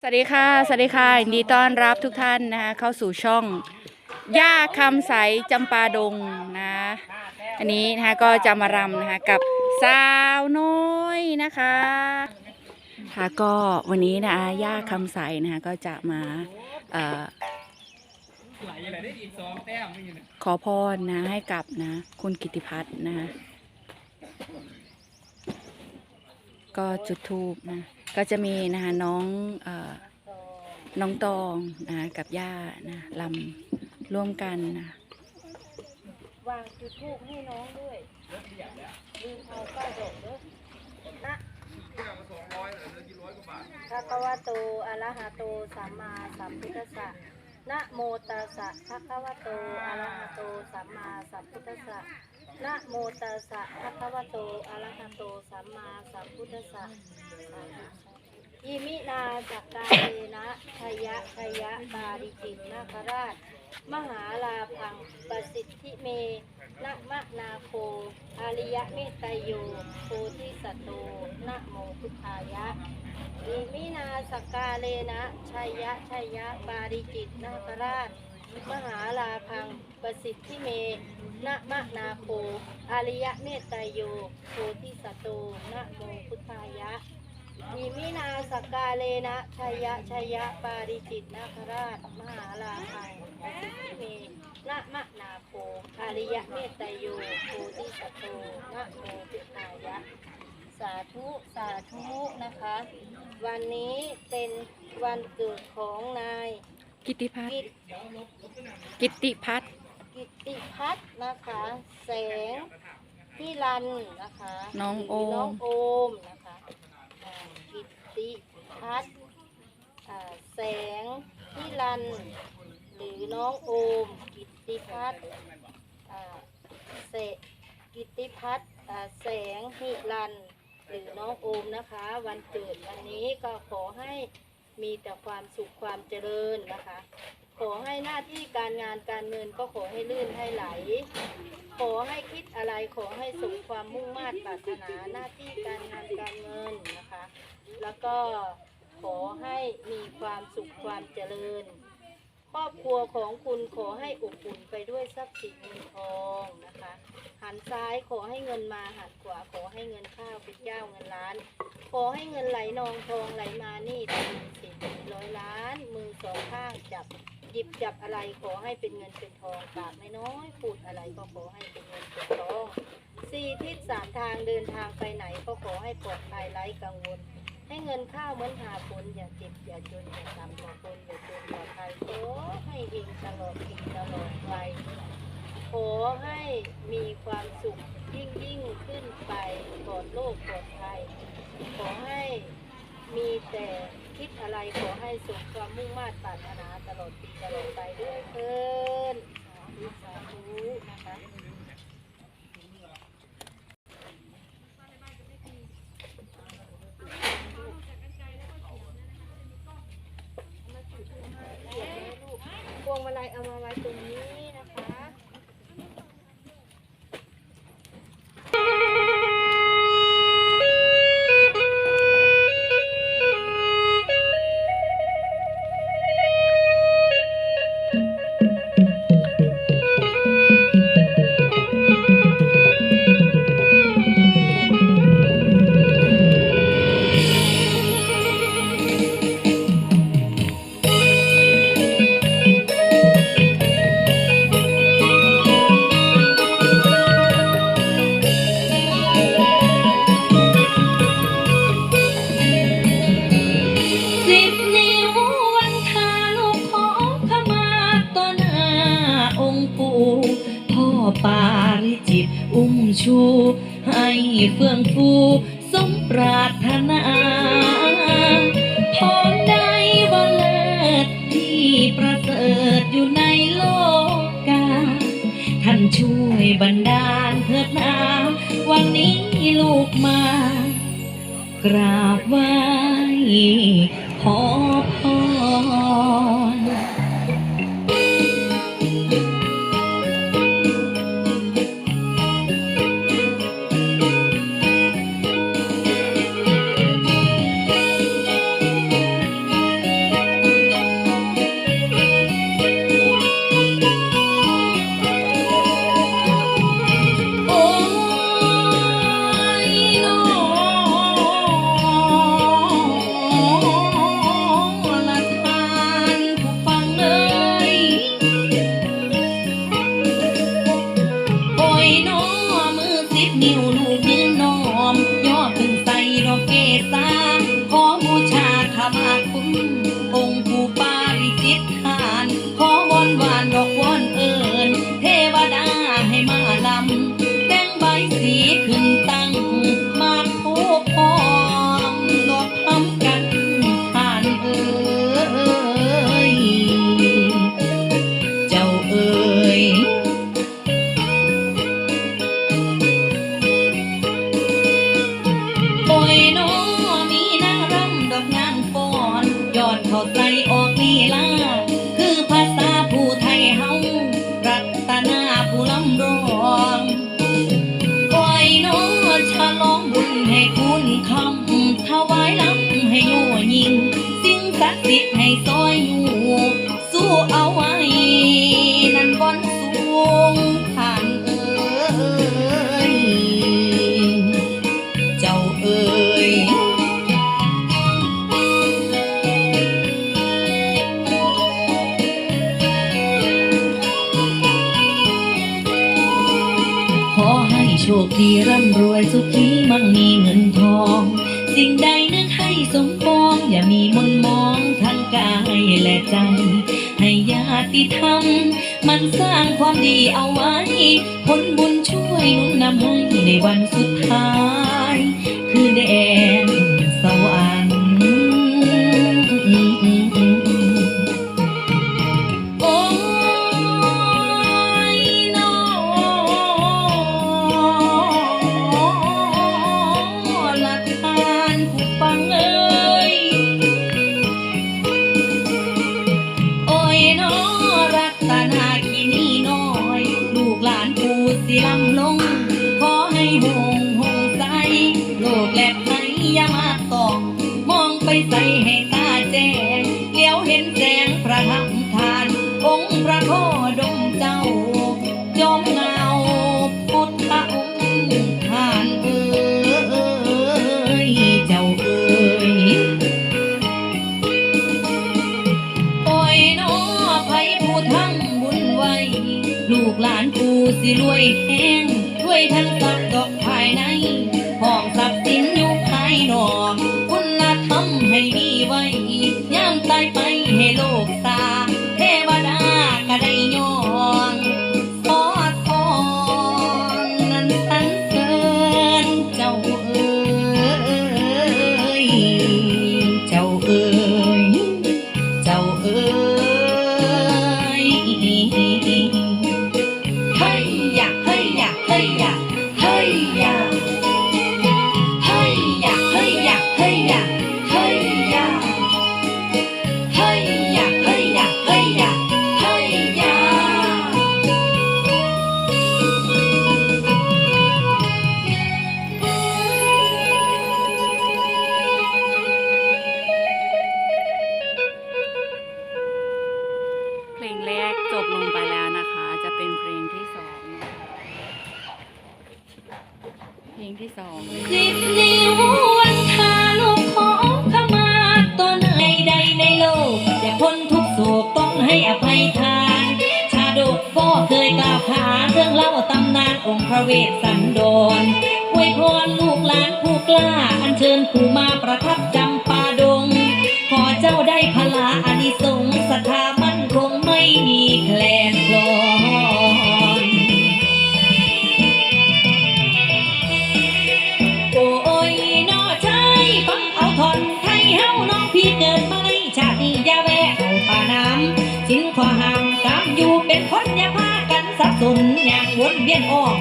สวัสดีค่ะ สวัสดีค่ะยินดีต้อนรับทุกท่านนะคะเข้าสู่ช่องย่าคำใสจำปาดงนะ อันนี้นะคะก็จะมารำนะคะกับสาวน้อยนะคะค่ะก็วันนี้นะคะย่าคำใสนะคะก็จะมาเอ่อขอพรนะให้กับนะคุณกิติพัฒน์นะคะ ก็จุดทูบนะก็จะมีนะคะน้องอน้องตองนะกับย่านะลำร่วมกันนะวางจุดทูบให้น้องด้วยลืมเอาป้าดอกเด้อนะพระควะโตอะระหะโตสัมมาสัมพุทธัสสะนะโมตัสสะภะควะโตอะระหะโตสัมมาสัมพุทธัสสะ นะโมตัสสะภะคะวะโตอะระหะโตสัมมาสัมพุทธัสสะอิมินาจักกาเรนะชยะชยะบาริจิตนาคราช มหาลาพังประสิทธิเมนะมะนาโคอาริยะเมตไตโยโพธิสัตโตนะโมพุทธายะอิมินาสกกาเลนะชัยยะชัยยะปาริจิตนาคราช มหาลาพังประสิทธิเมนะมะนาโคอาริยะเมตไตโยโพธิสัตโตนะโมพุทธายะอิมินาสกกาเลนะชัยยะชัยยะปาริจิตนาคราช มหาลาภัยประสิทธิเมนะมะนาโคอาริยะเมตไตโยโพธิสัตโตนะโมพุทธายะ สาธุสาธุนะคะ วันนี้เป็นวันเกิดของนาย กิติพัฒกิน์ตกิติพัฒน์กิตติพัฒน์นะคะ แสงพิรันนะคะน้องโอหรืน้อมงโอมนะคะอ่ากิตติพัฒน์อ่าแสงพิรัน หรือน้องโอม กิตติพัฒน์อ่าเสกิตติพัฒน์อ่าแสงหิรัน หรือน้องโอมนะคะ วันเกิดวันนี้ก็ขอให้ มีแต่ความสุขความเจริญนะคะ ขอให้หน้าที่การงานการเงินก็ขอให้ลื่นให้ไหล ขอให้คิดอะไรขอให้สมความมุ่งมา่ปรารถนาหน้าที่การงานการเงินนะคะ แล้วก็ขอให้มีความสุขความเจริญ ครอบครัวของคุณขอให้อบอุ่นไปด้วยทรัพย์สินเงินทองนะคะ หันซ้ายขอให้เงินมาหันขวาขอให้เงินข้าวเป็นเจ้าเงินล้าน ขอให้เงินไหลนองทองไหลมานี่เป็นสิบร้อยล้าน มือสองข้างจับหยิบจับอะไรขอให้เป็นเงินเป็นทองปากไม่น้อยพูดอะไรก็ขอให้เป็นเงินเป็นทองสี่ทิศสามทางเดินทางไปไหนก็ขอให้ปลอดภัยไร้กังวล ให้เงินข้าวเหมือนหาผลอย่าเจ็บอย่าจนอย่าต่ำกว่าคนอย่าจนกว่าใครขอให้เฮงตลอดปีตลอดไปขอให้มีความสุขยิ่งยิ่งขึ้นไปปลอดโรคปลอดภัยขอให้มีแต่คิดอะไรขอให้สมความมุ่งมา่ปรารถนาตลอดปีตลอดไปด้วยเถินสาธุสาธุนะคะ เฟื่องฟู สมปรารถนาพรใดว่าเลิศที่ประเสริฐอยู่ในโลกา ท่านช่วยบันดาลเถิดนาวันนี้ลูกมากราบไหว้ น้อมีนางรำดอกงานฟ้อนย้อนเข้าใจออกลีลา องอย่ามีมนมองทั้งกายและใจ ให้ญาติธรรม มันสร้างความดีเอาไว้ ผลบุญช่วยหนุนนำให้ในวันสุดท้าย กแลบให้อยามาตองมองไปใส่ให้ตาแจ้งเลี้ยวเห็นแสงพระธรรมทาน องค์พระโคดมเจ้า จอมเงาพุทธองค์ทานเอ้ยเจ้าเอ้ยโอ้ยน้อไผผู้ทั้งบุญไว้ ลูกหลานผู้สิรวยแห้งด้วยทั้งทรัพย์ดอกภายใน สองเลยสิบนิ้ววันทาลูกขอขมาตอนใดใดในโลกอย่พ้นทุกโศกต้องให้อภัยทาน ชาดกก็เคยกล่าวขานเรื่องเล่าตำนานองค์พระเวสสันดรอวยพรลูกหลานผู้กล้า อัญเชิญผู้มาประทับจำปาดง ขอเจ้าได้พลาอานิสงส์ศรัทธามั่นคงไม่มี ย่างวนเวียนออก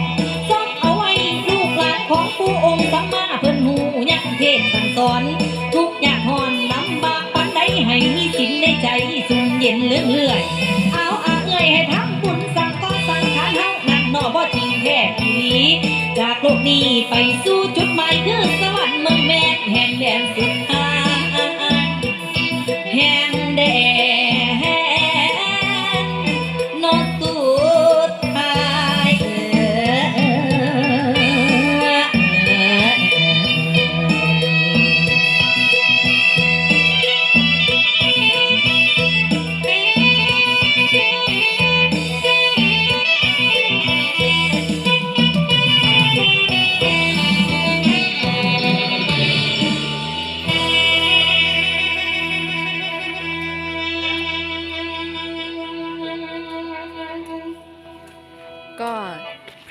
ซอกเอาไว้ลูกหลานของผู้องค์สัมมาเพิ่นหูยังเทศสั่งสอน ทุกอย่างหอนลำบากปันใดให้มีสินในใจสุ่มเย็นเลื่องเลื่อยเอาอาเอ้ยให้ทำบุญสั่งก็สั่งขานเฮานั่นนอบ่จริงแท้ทีนี้จากโลกนี้ไปสู่จุดหมายคือสวรรค์เมืองแม่แห่งแดนสุด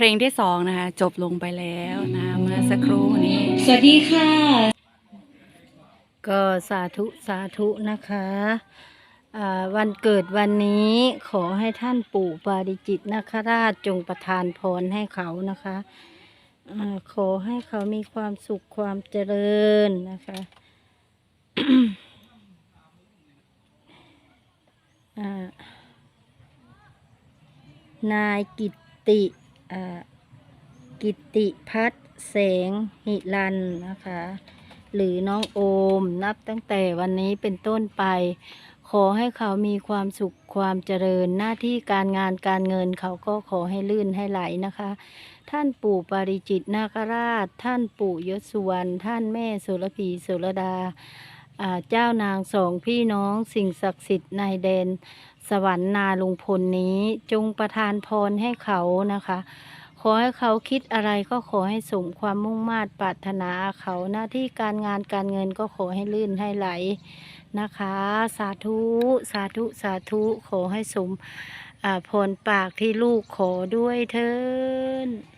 ลงที่สองนะคะ จบลงไปแล้วนะเมื่อสักครู่นี้ สวัสดีค่ะ ก็สาธุสาธุนะคะอ่าวันเกิดวันนี้ขอให้ท่านปู่ปาริจิตนาคราชจงประทานพรให้เขานะคะอาขอให้เขามีความสุขความเจริญนะคะอ่านายกิตติอ่า กิติพัฒแสงหิรันนะคะ หรือน้องโอมนับตั้งแต่วันนี้เป็นต้นไป ขอให้เขามีความสุขความเจริญหน้าที่การงานการเงินเขาก็ขอให้ลื่นให้ไหลนะคะ ท่านปู่ปาริจิตนาคราช ท่านปู่ยศวรรณท่านแม่สุรพีสุรดา เจ้านางสองพี่น้องสิ่งศักดิ์สิทธิ์ในแดนสวรรค์นาลุงพลนี้จงประทานพรให้เขานะคะ ขอให้เขาคิดอะไรก็ขอให้สมความมุ่งมา่ปรารถนาเขาหน้าที่การงานการเงินก็ขอให้ลื่นให้ไหลนะคะ สาธุสาธุสาธุขอให้สมอ่าพรปากที่ลูกขอด้วยเถิน